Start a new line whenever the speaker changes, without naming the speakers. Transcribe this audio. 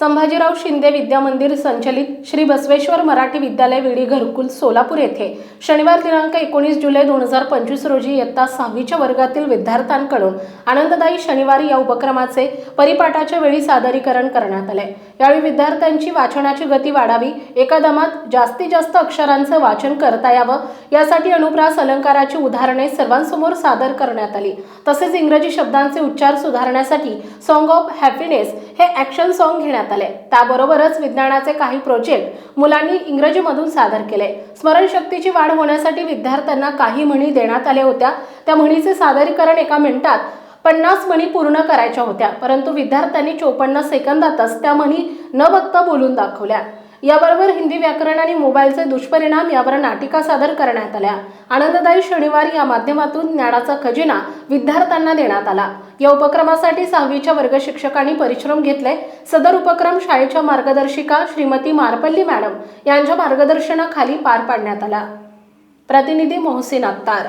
संभाजीराव शिंदे विद्या मंदिर संचलित श्री बसवेश्वर मराठी विद्यालय विडी घरकुल सोलापूर येथे शनिवार दिनांक एकोणीस जुलै दोन हजार पंचवीस रोजी इयत्ता सहावीच्या वर्गातील विद्यार्थ्यांकडून आनंददायी शनिवारी या उपक्रमाचे परिपाठाच्या वेळी सादरीकरण करण्यात आले. यावेळी विद्यार्थ्यांची वाचनाची गती वाढावी एका दमात जास्तीत जास्त अक्षरांचं वाचन करता यावं यासाठी अनुप्रास अलंकाराची उदाहरणे सर्वांसमोर सादर करण्यात आली. तसेच इंग्रजी शब्दांचे उच्चार सुधारण्यासाठी सॉन्ग ऑफ हॅपीनेस हे ॲक्शन सॉन्ग घेण्यात आले. त्याबरोबरच विज्ञानाचे काही प्रोजेक्ट मुलांनी इंग्रजीमधून सादर केले. स्मरणशक्तीची वाढ होण्यासाठी विद्यार्थ्यांना काही म्हणी देण्यात आल्या होत्या. त्या म्हणीचे सादरीकरण एका मिनिटात पन्नास म्हणी पूर्ण करायच्या होत्या. परंतु विद्यार्थ्यांनी चोपन्न सेकंदातच त्या म्हणी न बघता बोलून दाखवल्या. याबरोबर हिंदी व्याकरण आणि मोबाईलचे दुष्परिणाम यावर नाटिका सादर करण्यात आल्या. आनंददायी शनिवार या माध्यमातून ज्ञानाचा खजिना विद्यार्थ्यांना देण्यात आला. या उपक्रमासाठी सहावीच्या वर्ग शिक्षकांनी परिश्रम घेतले. सदर उपक्रम शाळेच्या मार्गदर्शिका श्रीमती मारपल्ली मॅडम यांच्या मार्गदर्शनाखाली पार पाडण्यात आला. प्रतिनिधी मोहसिन अत्तार